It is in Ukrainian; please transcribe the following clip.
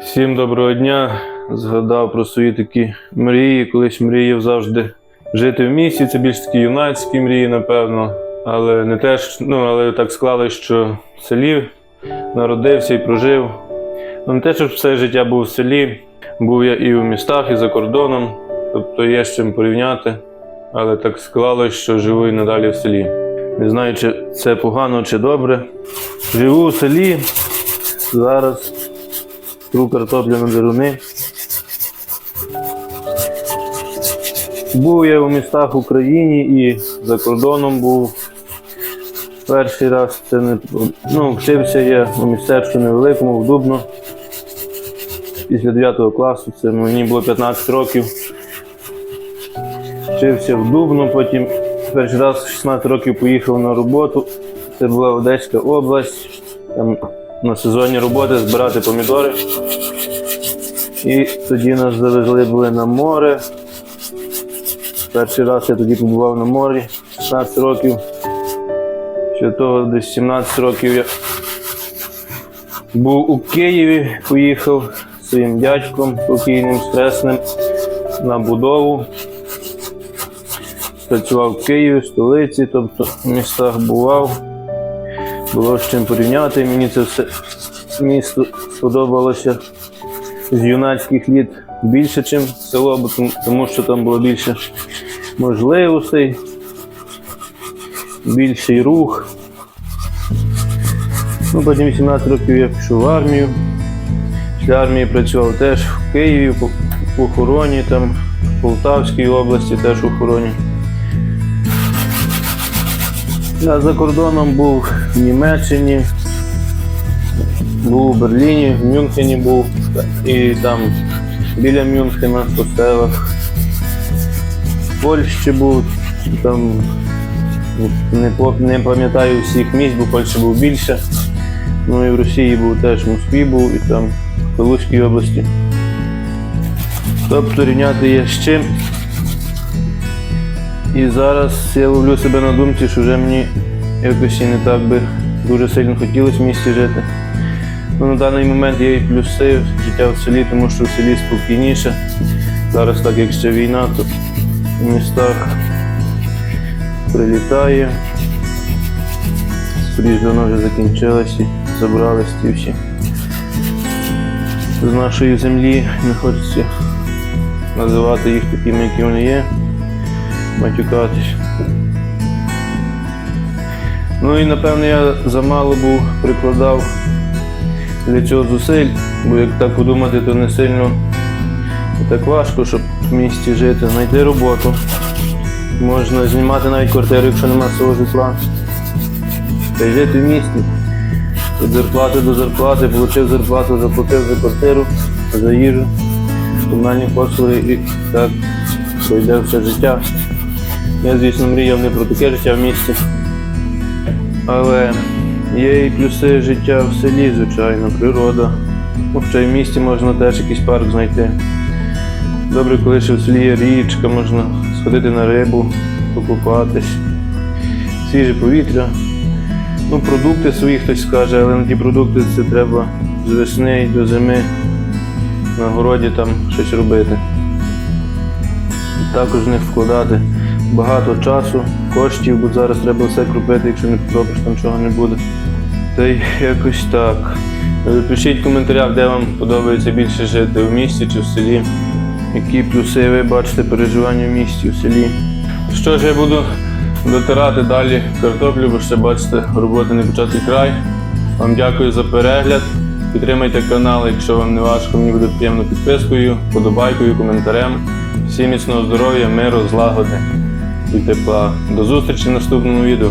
Всім доброго дня. Згадав про свої такі мрії. Колись мріяв завжди жити в місті. Це більш такі юнацькі мрії, напевно. Але не теж, ну але так склалось, що в селі народився і прожив. Ну, не те, щоб все життя був в селі. Був я і в містах, і за кордоном. Тобто є з чим порівняти. Але так склалось, що живу і надалі в селі. Не знаю, чи це погано чи добре. Живу в селі. Зараз тру картоплю на деруни. Був я у містах Україні і за кордоном був. Перший раз це не ну, вчився я у містечку невеликому, в Дубно. Після 9 класу, це мені було 15 років. Вчився в Дубно, потім перший раз 16 років поїхав на роботу. Це була Одеська область. Там на сезонні роботи збирати помідори. І тоді нас завезли були на море. Перший раз я тоді побував на морі 16 років. Ще того десь 17 років я був у Києві, поїхав своїм дядьком покійним стресним на будову. Працював в Києві, столиці, тобто в містах бував. Було з чим порівняти. Мені це все місто сподобалося з юнацьких літ більше, ніж село, тому- що там було більше можливостей, більший рух. Ну, потім 18 років я пішов в армію. Після армії працював теж в Києві, в охороні, там, в Полтавській області теж в охороні. Я за кордоном був в Німеччині, був у Берліні, в Мюнхені був і там біля Мюнхена по селах. В Польщі був, там не, не пам'ятаю всіх місць, бо Польща був більше. Ну і в Росії був теж в Москві був і там в Калузькій області. Тобто рівняти є з чим. І зараз я ловлю себе на думці, що вже мені якось і не так би дуже сильно хотілося в місті жити. Ну, на даний момент є і плюси життя в селі, тому що в селі спокійніше. Зараз, так як ще війна, то в містах прилітає. Скоріше вона вже закінчилась і забрались ті всі. З нашої землі не хочеться називати їх такими, які вони є матюкатись. Ну і напевно я замало був прикладав для цього зусиль, бо як так подумати, то не сильно так важко, щоб в місті жити, знайти роботу. Можна знімати навіть квартиру, якщо немає свого житла. Та й жити в місті. Від зарплати до зарплати, отримав зарплату, заплатив за квартиру, за їжу, комунальні послуги і так пройде все життя. Я, звісно, мріяв не про таке життя в місті. Але є і плюси життя в селі, звичайно, природа. Хоча і в місті можна теж якийсь парк знайти. Добре, коли ще в селі є річка, можна сходити на рибу, покупатись, свіже повітря. Ну, продукти свої хтось скаже, але на ті продукти це треба з весни до зими на городі там щось робити. Також в них вкладати багато часу, коштів, бо зараз треба все купити, якщо не поробиш, там чого не буде. Та й якось так. Пишіть в коментарях, де вам подобається більше жити в місті чи в селі. Які плюси ви бачите переживання в місті, в селі. Що ж, я буду дотирати далі картоплю, бо ще бачите, роботи не початий край. Вам дякую за перегляд. Підтримайте канал, якщо вам не важко, мені буде приємно підпискою, подобайкою, коментарем. Всім міцного здоров'я, миру, злагоди і тепла. До зустрічі в наступному відео.